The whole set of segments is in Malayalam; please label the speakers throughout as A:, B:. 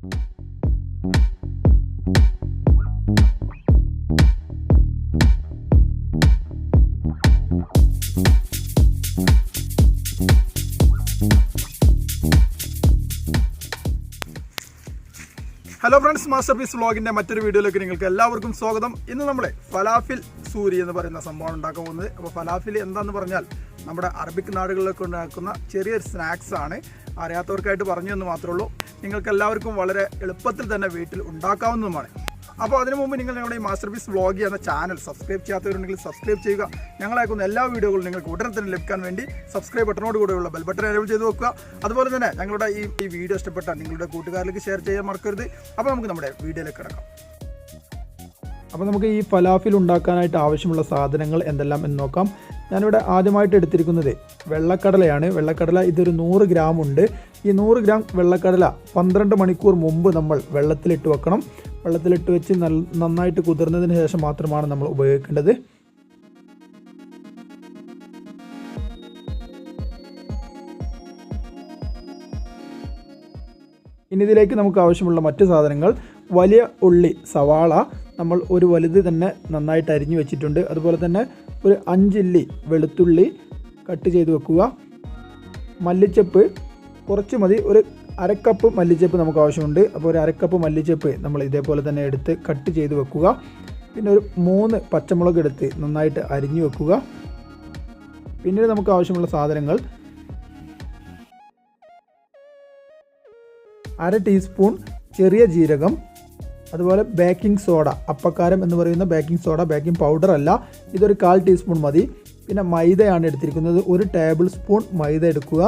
A: Thank you friends master piece വ്ളോഗിന്റെ മറ്റൊരു വീഡിയോയിലേക്ക് നിങ്ങൾക്ക് എല്ലാവർക്കും സ്വാഗതം. ഇന്ന് നമ്മൾ ഫലാഫിൽ സൂരി എന്ന് പറയുന്ന സംഭവം ഉണ്ടാക്കാൻ പോകുന്നത്. അപ്പോൾ ഫലാഫിൽ എന്താണെന്ന് പറഞ്ഞാൽ നമ്മുടെ അറബിക് നാടുകളിലൊക്കെ ഉണ്ടാക്കുന്ന ചെറിയൊരു സ്നാക്സ് ആണ്. അറിയാത്തവർക്കായിട്ട് പറഞ്ഞു എന്ന് മാത്രമേ ഉള്ളൂ. നിങ്ങൾക്ക് എല്ലാവർക്കും വളരെ എളുപ്പത്തിൽ തന്നെ വീട്ടിൽ ഉണ്ടാക്കാവുന്നതുമാണ്. അപ്പോൾ അതിനു മുമ്പ് നിങ്ങൾ ഞങ്ങളുടെ ഈ മാസ്റ്റർ പീസ് വ്ളോഗ് എന്ന ചാനൽ സബ്സ്ക്രൈബ് ചെയ്യാത്തവരുണ്ടെങ്കിൽ സബ്സ്ക്രൈബ് ചെയ്യുക. ഞങ്ങളയക്കുന്ന എല്ലാ വീഡിയോകളും നിങ്ങൾക്ക് ഉടനെ തന്നെ ലഭിക്കാൻ വേണ്ടി സബ്സ്ക്രൈബ് ബട്ടണോട് കൂടെയുള്ള ബെൽ ബട്ടൺ എനേബിൾ ചെയ്ത് വെക്കുക. അതുപോലെ തന്നെ ഞങ്ങളുടെ ഈ വീഡിയോ ഇഷ്ടപ്പെട്ട നിങ്ങളുടെ കൂട്ടുകാരിലേക്ക് ഷെയർ ചെയ്യാൻ മറക്കരുത്. അപ്പോൾ നമുക്ക് നമ്മുടെ വീഡിയോയിലേക്ക് കിടക്കാം. അപ്പോൾ നമുക്ക് ഈ ഫലാഫിൽ ഉണ്ടാക്കാനായിട്ട് ആവശ്യമുള്ള സാധനങ്ങൾ എന്തെല്ലാം എന്ന് നോക്കാം. ഞാനിവിടെ ആദ്യമായിട്ട് എടുത്തിരിക്കുന്നത് വെള്ളക്കടലയാണ്. വെള്ളക്കടല ഇതൊരു നൂറ് ഗ്രാം ഉണ്ട്. ഈ നൂറ് ഗ്രാം വെള്ളക്കടല പന്ത്രണ്ട് മണിക്കൂർ മുമ്പ് നമ്മൾ വെള്ളത്തിലിട്ട് വെക്കണം. വെള്ളത്തിലിട്ട് വെച്ച് നന്നായിട്ട് കുതിർന്നതിന് ശേഷം മാത്രമാണ് നമ്മൾ ഉപയോഗിക്കേണ്ടത്. ഇനി ഇതിലേക്ക് നമുക്ക് ആവശ്യമുള്ള മറ്റു സാധനങ്ങൾ വലിയ ഉള്ളി സവാള നമ്മൾ ഒരു വലുത് തന്നെ നന്നായിട്ട് അരിഞ്ഞു വെച്ചിട്ടുണ്ട്. അതുപോലെ തന്നെ ഒരു അഞ്ചില്ലി വെളുത്തുള്ളി കട്ട് ചെയ്ത് വെക്കുക. മല്ലിച്ചപ്പ് കുറച്ച് മതി. ഒരു അരക്കപ്പ് മല്ലിച്ചപ്പ് നമുക്ക് ആവശ്യമുണ്ട്. അപ്പോൾ ഒരു അരക്കപ്പ് മല്ലിച്ചപ്പ് നമ്മൾ ഇതേപോലെ തന്നെ എടുത്ത് കട്ട് ചെയ്ത് വെക്കുക. പിന്നെ ഒരു മൂന്ന് പച്ചമുളക് എടുത്ത് നന്നായിട്ട് അരിഞ്ഞു വെക്കുക. പിന്നീട് നമുക്ക് ആവശ്യമുള്ള സാധനങ്ങൾ. അര ടീസ്പൂൺ ചെറിയ ജീരകം അതുപോലെ ബേക്കിംഗ് സോഡ അപ്പക്കാരം എന്ന് പറയുന്ന ബേക്കിംഗ് സോഡ ബേക്കിംഗ് പൗഡർ അല്ല. ഇതൊരു കാൽ ടീസ്പൂൺ മതി. പിന്നെ മൈദയാണ് എടുത്തിരിക്കുന്നത്. ഒരു ടേബിൾ സ്പൂൺ മൈദ എടുക്കുക.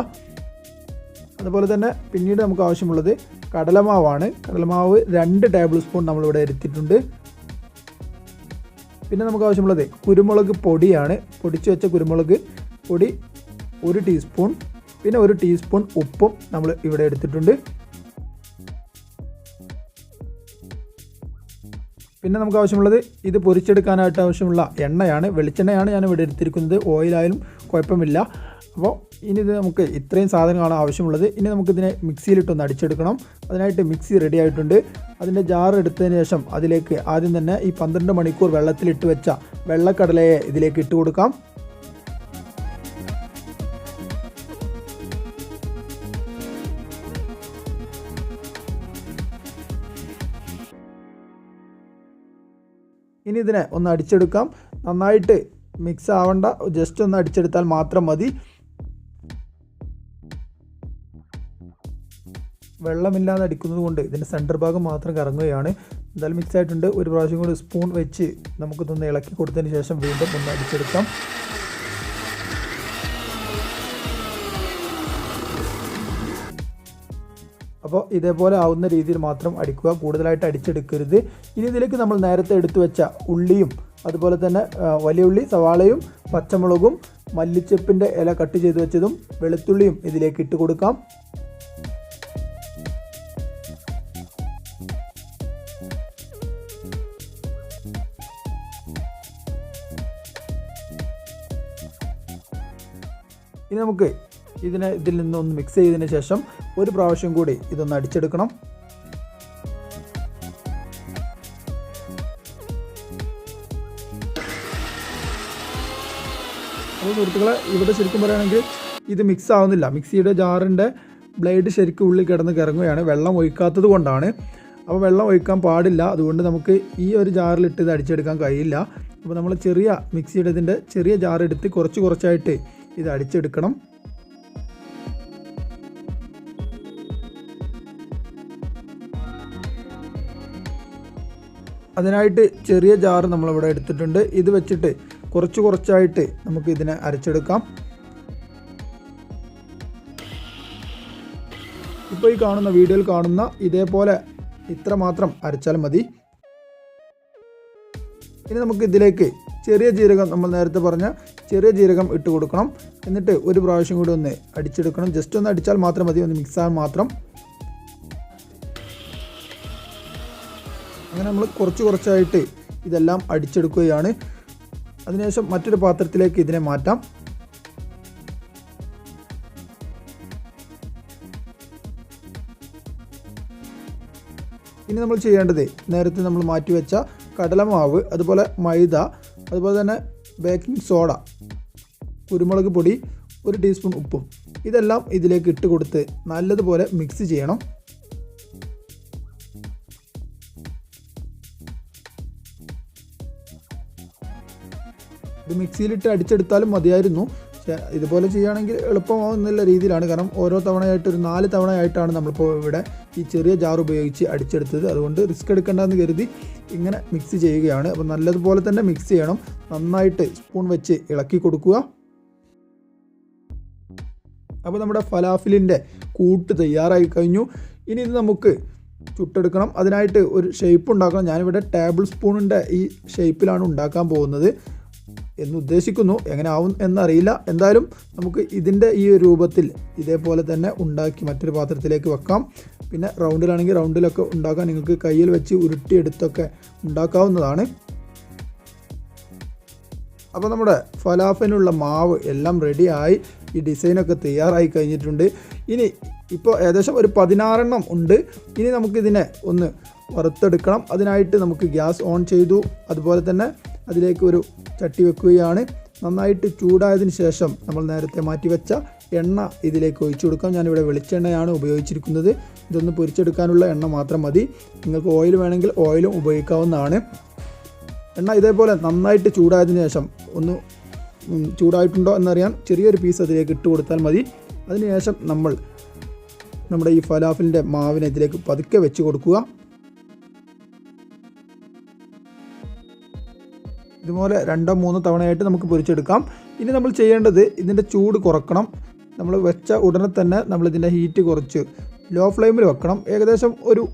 A: അതുപോലെ തന്നെ പിന്നീട് നമുക്ക് ആവശ്യമുള്ളത് കടലമാവാണ്. കടലമാവ് രണ്ട് ടേബിൾ സ്പൂൺ നമ്മളിവിടെ എടുത്തിട്ടുണ്ട്. പിന്നെ നമുക്ക് ആവശ്യമുള്ളത് കുരുമുളക് പൊടിയാണ്. പൊടിച്ചു വെച്ച കുരുമുളക് പൊടി ഒരു ടീസ്പൂൺ പിന്നെ ഒരു ടീസ്പൂൺ ഉപ്പും നമ്മൾ ഇവിടെ എടുത്തിട്ടുണ്ട്. പിന്നെ നമുക്ക് ആവശ്യമുള്ളത് ഇത് പൊരിച്ചെടുക്കാനായിട്ട് ആവശ്യമുള്ള എണ്ണയാണ്. വെളിച്ചെണ്ണയാണ് ഞാൻ ഇവിടെ എടുത്തിരിക്കുന്നത്. ഓയിലായാലും കുഴപ്പമില്ല. അപ്പോൾ ഇനി ഇത് നമുക്ക് ഇത്രയും സാധനങ്ങളാണ് ആവശ്യമുള്ളത്. ഇനി നമുക്കിതിനെ മിക്സിയിലിട്ടൊന്ന് അടിച്ചെടുക്കണം. അതിനായിട്ട് മിക്സി റെഡി ആയിട്ടുണ്ട്. അതിന്റെ ജാർ എടുത്തതിന് ശേഷം അതിലേക്ക് ആദ്യം തന്നെ ഈ പന്ത്രണ്ട് മണിക്കൂർ വെള്ളത്തിലിട്ട് വെച്ച വെള്ളക്കടലയെ ഇതിലേക്ക് ഇട്ട് കൊടുക്കാം. ഇനി ഇതിനെ ഒന്ന് അടിച്ചെടുക്കാം. നന്നായിട്ട് മിക്സ് ആവണ്ട. ജസ്റ്റ് ഒന്ന് അടിച്ചെടുത്താൽ മാത്രം മതി. വെള്ളമില്ലാതെ അടിക്കുന്നത് കൊണ്ട് ഇതിന്റെ സെന്റർ ഭാഗം മാത്രം കറങ്ങുകയാണ്. എന്തായാലും മിക്സ് ആയിട്ടുണ്ട്. ഒരു പ്രാവശ്യം കൂടി സ്പൂൺ വെച്ച് നമുക്കിതൊന്ന് ഇളക്കി കൊടുത്തതിന് ശേഷം വീണ്ടും ഒന്ന് അടിച്ചെടുക്കാം. അപ്പോൾ ഇതേപോലെ ആവുന്ന രീതിയിൽ മാത്രം അടിക്കുക കൂടുതലായിട്ട് അടിച്ചെടുക്കരുത്. ഇനി ഇതിലേക്ക് നമ്മൾ നേരത്തെ എടുത്തു വെച്ച ഉള്ളിയും അതുപോലെ തന്നെ വലിയ ഉള്ളി സവാളയും പച്ചമുളകും മല്ലിച്ചപ്പിന്റെ ഇല കട്ട് ചെയ്ത് വെച്ചതും വെളുത്തുള്ളിയും ഇതിലേക്ക് ഇട്ട് കൊടുക്കാം. ഇനി നമുക്ക് ഇതിനെ ഇതിൽ നിന്നൊന്ന് മിക്സ് ചെയ്തതിന് ശേഷം ഒരു പ്രാവശ്യം കൂടി ഇതൊന്ന് അടിച്ചെടുക്കണം. അപ്പോൾ സുഹൃത്തുക്കളെ ഇവിടെ ശരിക്കും പറയുകയാണെങ്കിൽ ഇത് മിക്സ് ആവുന്നില്ല. മിക്സിയുടെ ജാറിന്റെ ബ്ലേഡ് ശരിക്കും ഉള്ളിൽ കിടന്ന് കിറങ്ങുകയാണ്. വെള്ളം ഒഴിക്കാത്തത് കൊണ്ടാണ്. അപ്പോൾ വെള്ളം ഒഴിക്കാൻ പാടില്ല. അതുകൊണ്ട് നമുക്ക് ഈ ഒരു ജാറിലിട്ട് ഇത് അടിച്ചെടുക്കാൻ കഴിയില്ല. അപ്പോൾ നമ്മൾ ചെറിയ മിക്സിയുടെ ഇതിന്റെ ചെറിയ ജാറെടുത്ത് കുറച്ച് കുറച്ചായിട്ട് ഇത് അടിച്ചെടുക്കണം. അതിനായിട്ട് ചെറിയ ജാർ നമ്മളിവിടെ എടുത്തിട്ടുണ്ട്. ഇത് വെച്ചിട്ട് കുറച്ച് കുറച്ചായിട്ട് നമുക്ക് ഇതിനെ അരച്ചെടുക്കാം. ഇപ്പോൾ ഈ കാണുന്ന വീഡിയോയിൽ കാണുന്ന ഇതേപോലെ ഇത്ര മാത്രം അരച്ചാൽ മതി. ഇനി നമുക്ക് ഇതിലേക്ക് ചെറിയ ജീരകം നമ്മൾ നേരത്തെ പറഞ്ഞ ചെറിയ ജീരകം ഇട്ട് കൊടുക്കണം. എന്നിട്ട് ഒരു പ്രാവശ്യം കൂടി ഒന്ന് അടിച്ചെടുക്കണം. ജസ്റ്റ് ഒന്ന് അടിച്ചാൽ മാത്രം മതി ഒന്ന് മിക്സ് ആയാൽ മാത്രം. അങ്ങനെ നമ്മൾ കുറച്ച് കുറച്ചായിട്ട് ഇതെല്ലാം അടിച്ചെടുക്കുകയാണ്. അതിനുശേഷം മറ്റൊരു പാത്രത്തിലേക്ക് ഇതിനെ മാറ്റാം. ഇനി നമ്മൾ ചെയ്യേണ്ടത് നേരത്തെ നമ്മൾ മാറ്റി വെച്ച കടലമാവ് അതുപോലെ മൈദ അതുപോലെ തന്നെ ബേക്കിംഗ് സോഡ കുരുമുളക് പൊടി ഒരു ടീസ്പൂൺ ഉപ്പും. ഇതെല്ലാം ഇതിലേക്ക് ഇട്ട് കൊടുത്ത് നല്ലതുപോലെ മിക്സ് ചെയ്യണം. ഇത് മിക്സിയിലിട്ട് അടിച്ചെടുത്താലും മതിയായിരുന്നു. പക്ഷേ ഇതുപോലെ ചെയ്യുകയാണെങ്കിൽ എളുപ്പമാവുന്നുള്ള രീതിയിലാണ്. കാരണം ഓരോ തവണയായിട്ട് ഒരു നാല് തവണയായിട്ടാണ് നമ്മളിപ്പോൾ ഇവിടെ ഈ ചെറിയ ജാർ ഉപയോഗിച്ച് അടിച്ചെടുത്തത്. അതുകൊണ്ട് റിസ്ക് എടുക്കേണ്ടതെന്ന് കരുതി ഇങ്ങനെ മിക്സ് ചെയ്യുകയാണ്. അപ്പോൾ നല്ലതുപോലെ തന്നെ മിക്സ് ചെയ്യണം. നന്നായിട്ട് സ്പൂൺ വെച്ച് ഇളക്കി കൊടുക്കുക. അപ്പോൾ നമ്മുടെ ഫലാഫിലിന്റെ കൂട്ട് തയ്യാറായി കഴിഞ്ഞു. ഇനി ഇത് നമുക്ക് ചുട്ടെടുക്കണം. അതിനായിട്ട് ഒരു ഷേപ്പ് ഉണ്ടാക്കണം. ഞാനിവിടെ ടേബിൾ സ്പൂണിന്റെ ഈ ഷേപ്പിലാണ് ഉണ്ടാക്കാൻ പോകുന്നത്. എന്ന് ഉദ്ദേശിക്കുന്നു. എങ്ങനെ ആവും എന്നറിയില്ല. എന്തായാലും നമുക്ക് ഇതിന്റെ ഈ രൂപത്തിൽ ഇതേപോലെ തന്നെ ഉണ്ടാക്കി മറ്റൊരു പാത്രത്തിലേക്ക് വെക്കാം. പിന്നെ റൗണ്ടിലാണെങ്കിൽ റൗണ്ടിലൊക്കെ ഉണ്ടാക്കാൻ നിങ്ങൾക്ക് കയ്യിൽ വെച്ച് ഉരുട്ടിയെടുത്തൊക്കെ ഉണ്ടാക്കാവുന്നതാണ്. അപ്പോൾ നമ്മുടെ ഫലാഫിനുള്ള മാവ് എല്ലാം റെഡിയായി ഈ ഡിസൈനൊക്കെ തയ്യാറായി കഴിഞ്ഞിട്ടുണ്ട്. ഇനി ഇപ്പോൾ ഏകദേശം ഒരു പതിനാറെണ്ണം ഉണ്ട്. ഇനി നമുക്കിതിനെ ഒന്ന് വറുത്തെടുക്കണം. അതിനായിട്ട് നമുക്ക് ഗ്യാസ് ഓൺ ചെയ്തു. അതുപോലെ തന്നെ അതിലേക്ക് ഒരു ചട്ടി വെക്കുകയാണ്. നന്നായിട്ട് ചൂടായതിന് ശേഷം നമ്മൾ നേരത്തെ മാറ്റിവെച്ച എണ്ണ ഇതിലേക്ക് ഒഴിച്ചു കൊടുക്കാം. ഞാനിവിടെ വെളിച്ചെണ്ണയാണ് ഉപയോഗിച്ചിരിക്കുന്നത്. ഇതൊന്ന് പൊരിച്ചെടുക്കാനുള്ള എണ്ണ മാത്രം മതി. നിങ്ങൾക്ക് ഓയിൽ വേണമെങ്കിൽ ഓയിലും ഉപയോഗിക്കാവുന്നതാണ്. എണ്ണ ഇതേപോലെ നന്നായിട്ട് ചൂടായതിനു ശേഷം ഒന്ന് ചൂടായിട്ടുണ്ടോ എന്നറിയാൻ ചെറിയൊരു പീസ് അതിലേക്ക് ഇട്ട് കൊടുത്താൽ മതി. അതിനുശേഷം നമ്മൾ നമ്മുടെ ഈ ഫലാഫിലിന്റെ മാവിനെ ഇതിലേക്ക് പതുക്കെ വെച്ച് കൊടുക്കുക. ഇതുപോലെ രണ്ടോ മൂന്നോ തവണയായിട്ട് നമുക്ക് പൊരിച്ചെടുക്കാം. ഇനി നമ്മൾ ചെയ്യേണ്ടത് ഇതിന്റെ ചൂട് കുറക്കണം. നമ്മൾ വെച്ച ഉടനെ തന്നെ നമ്മൾ ഇതിന്റെ ഹീറ്റ് കുറച്ച് ലോ ഫ്ലെയിമിൽ വെക്കണം. ഏകദേശം ഒരു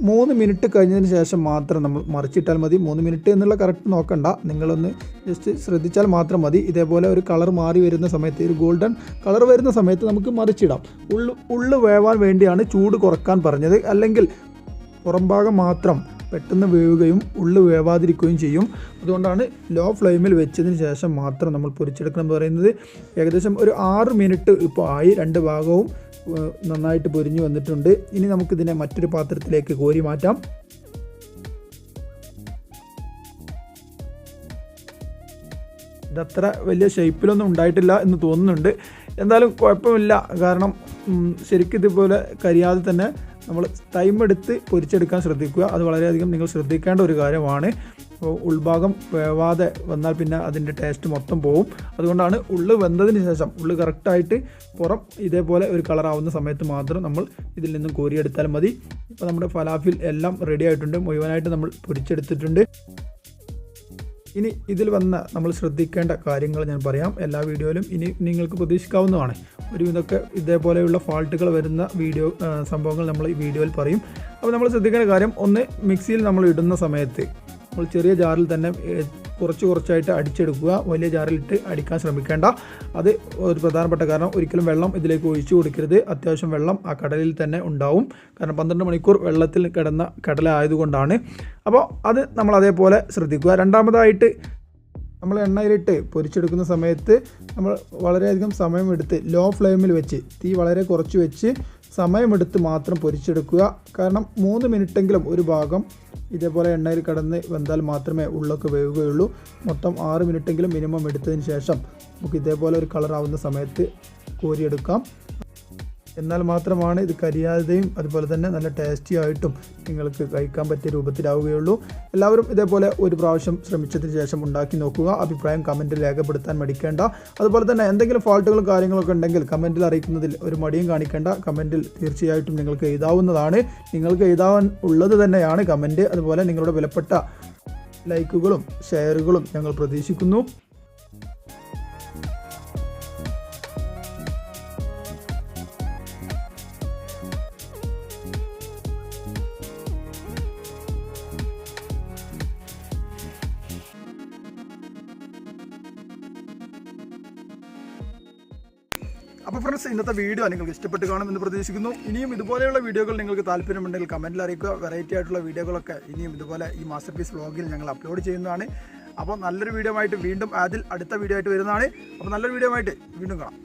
A: മൂന്ന് മിനിറ്റ് കഴിഞ്ഞതിന് ശേഷം മാത്രം നമ്മൾ മറിച്ചിട്ടാൽ മതി. മൂന്ന് മിനിറ്റ് എന്നുള്ള കറക്റ്റ് നോക്കണ്ട. നിങ്ങളൊന്ന് ജസ്റ്റ് ശ്രദ്ധിച്ചാൽ മാത്രം മതി. ഇതേപോലെ ഒരു കളർ മാറി വരുന്ന സമയത്ത് ഒരു ഗോൾഡൻ കളർ വരുന്ന സമയത്ത് നമുക്ക് മറിച്ചിടാം. ഉള്ളു ഉള്ളു വേവാൻ വേണ്ടിയാണ് ചൂട് കുറയ്ക്കാൻ പറഞ്ഞത്. അല്ലെങ്കിൽ പുറംഭാഗം മാത്രം പെട്ടെന്ന് വേവുകയും ഉള്ളു വേവാതിരിക്കുകയും ചെയ്യും. അതുകൊണ്ടാണ് ലോ ഫ്ലെയിമിൽ വെച്ചതിന് ശേഷം മാത്രം നമ്മൾ പൊരിച്ചെടുക്കണം എന്ന് പറയുന്നത്. ഏകദേശം ഒരു ആറ് മിനിറ്റ് ഇപ്പോൾ ആയി. രണ്ട് ഭാഗവും നന്നായിട്ട് പൊരിഞ്ഞു വന്നിട്ടുണ്ട്. ഇനി നമുക്കിതിനെ മറ്റൊരു പാത്രത്തിലേക്ക് കോരി മാറ്റാം. ഇതത്ര വലിയ ഷേപ്പിലൊന്നും ഉണ്ടായിട്ടില്ല എന്ന് തോന്നുന്നുണ്ട്. എന്തായാലും കുഴപ്പമില്ല. കാരണം ശരിക്കും ഇതുപോലെ കരിയാതെ തന്നെ നമ്മൾ ടൈം എടുത്ത് പൊരിച്ചെടുക്കാൻ ശ്രദ്ധിക്കുക. അത് വളരെയധികം നിങ്ങൾ ശ്രദ്ധിക്കേണ്ട ഒരു കാര്യമാണ്. ഉൾഭാഗം വേവാതെ വന്നാൽ പിന്നെ അതിന്റെ ടേസ്റ്റ് മൊത്തം പോവും. അതുകൊണ്ടാണ് ഉള്ളു വെന്തതിന് ശേഷം ഉള്ളു കറക്റ്റായിട്ട് പുറം ഇതേപോലെ ഒരു കളറാവുന്ന സമയത്ത് മാത്രം നമ്മൾ ഇതിൽ നിന്നും കോരിയെടുത്താൽ മതി. ഇപ്പോൾ നമ്മുടെ ഫലാഫിൽ എല്ലാം റെഡി ആയിട്ടുണ്ട്. മുഴുവനായിട്ട് നമ്മൾ പൊരിച്ചെടുത്തിട്ടുണ്ട്. ഇനി ഇതിൽ വന്ന നമ്മൾ ശ്രദ്ധിക്കേണ്ട കാര്യങ്ങൾ ഞാൻ പറയാം. എല്ലാ വീഡിയോയിലും ഇനി നിങ്ങൾക്ക് പ്രതീക്ഷിക്കാവുന്നതാണ്. ഒരു ഇതൊക്കെ ഇതേപോലെയുള്ള ഫാൾട്ടുകൾ വരുന്ന വീഡിയോ സംഭവങ്ങൾ നമ്മൾ ഈ വീഡിയോയിൽ പറയും. അപ്പോൾ നമ്മൾ ശ്രദ്ധിക്കേണ്ട കാര്യം ഒന്ന് മിക്സിയിൽ നമ്മൾ ഇടുന്ന സമയത്ത് നമ്മൾ ചെറിയ ജാറിൽ തന്നെ കുറച്ച് കുറച്ചായിട്ട് അടിച്ചെടുക്കുക. വലിയ ജാറിലിട്ട് അടിക്കാൻ ശ്രമിക്കേണ്ട. അത് ഒരു പ്രധാനപ്പെട്ട കാരണം. ഒരിക്കലും വെള്ളം ഇതിലേക്ക് ഒഴിച്ചു കൊടുക്കരുത്. അത്യാവശ്യം വെള്ളം ആ കടലിൽ തന്നെ ഉണ്ടാവും. കാരണം പന്ത്രണ്ട് മണിക്കൂർ വെള്ളത്തിൽ കിടന്ന കടല ആയതുകൊണ്ടാണ് അപ്പോൾ അത് നമ്മൾ അതേപോലെ ശ്രദ്ധിക്കുക. രണ്ടാമതായിട്ട് നമ്മൾ എണ്ണയിലിട്ട് പൊരിച്ചെടുക്കുന്ന സമയത്ത് നമ്മൾ വളരെയധികം സമയമെടുത്ത് ലോ ഫ്ലെയിമിൽ വെച്ച് തീ വളരെ കുറച്ച് വെച്ച് സമയമെടുത്ത് മാത്രം പൊരിച്ചെടുക്കുക. കാരണം മൂന്ന് മിനിറ്റെങ്കിലും ഒരു ഭാഗം ഇതേപോലെ എണ്ണയിൽ കടന്ന് വെന്താൽ മാത്രമേ ഉള്ളൊക്കെ വേവുകയുള്ളൂ. മൊത്തം ആറ് മിനിറ്റെങ്കിലും മിനിമം എടുത്തതിന് ശേഷം നമുക്ക് ഇതേപോലെ ഒരു കളറാവുന്ന സമയത്ത് കോരിയെടുക്കാം. എന്നാൽ മാത്രമാണ് ഇത് കരിയാതെയും അതുപോലെ തന്നെ നല്ല ടേസ്റ്റി ആയിട്ടും നിങ്ങൾക്ക് കഴിക്കാൻ പറ്റിയ രൂപത്തിലാവുകയുള്ളൂ. എല്ലാവരും ഇതേപോലെ ഒരു പ്രാവശ്യം ശ്രമിച്ചതിന് ശേഷം ഉണ്ടാക്കി നോക്കുക. അഭിപ്രായം കമന്റിൽ രേഖപ്പെടുത്താൻ മടിക്കേണ്ട. അതുപോലെ തന്നെ എന്തെങ്കിലും ഫാൾട്ടുകളും കാര്യങ്ങളൊക്കെ ഉണ്ടെങ്കിൽ കമന്റിൽ അറിയിക്കുന്നതിൽ ഒരു മടിയും കാണിക്കേണ്ട. കമന്റിൽ തീർച്ചയായിട്ടും നിങ്ങൾക്ക് എഴുതാവുന്നതാണ്. നിങ്ങൾക്ക് എഴുതാൻ ഉള്ളത് തന്നെയാണ് കമന്റ് അതുപോലെ നിങ്ങളുടെ വിലപ്പെട്ട ലൈക്കുകളും ഷെയറുകളും ഞങ്ങൾ പ്രതീക്ഷിക്കുന്നു. അപ്പോൾ ഫ്രണ്ട്സ് ഇന്നത്തെ വീഡിയോ നിങ്ങൾക്ക് ഇഷ്ടപ്പെട്ട് കാണുമെന്ന് പ്രതീക്ഷിക്കുന്നു. ഇനിയും ഇതുപോലെയുള്ള വീഡിയോകൾ നിങ്ങൾക്ക് താല്പര്യമുണ്ടെങ്കിൽ കമന്റിൽ അറിയിക്കുക. വെറൈറ്റി ആയിട്ടുള്ള വീഡിയോകളൊക്കെ ഇനിയും ഇതുപോലെ ഈ മാസ്റ്റർ പീസ് വ്ളോഗിൽ ഞങ്ങൾ അപ്ലോഡ് ചെയ്യുന്നതാണ്. അപ്പോൾ നല്ലൊരു വീഡിയോ ആയിട്ട് വീണ്ടും അതിൽ അടുത്ത വീഡിയോ ആയിട്ട് വരുന്നതാണ്. അപ്പോൾ നല്ലൊരു വീഡിയോ ആയിട്ട് വീണ്ടും കാണാം.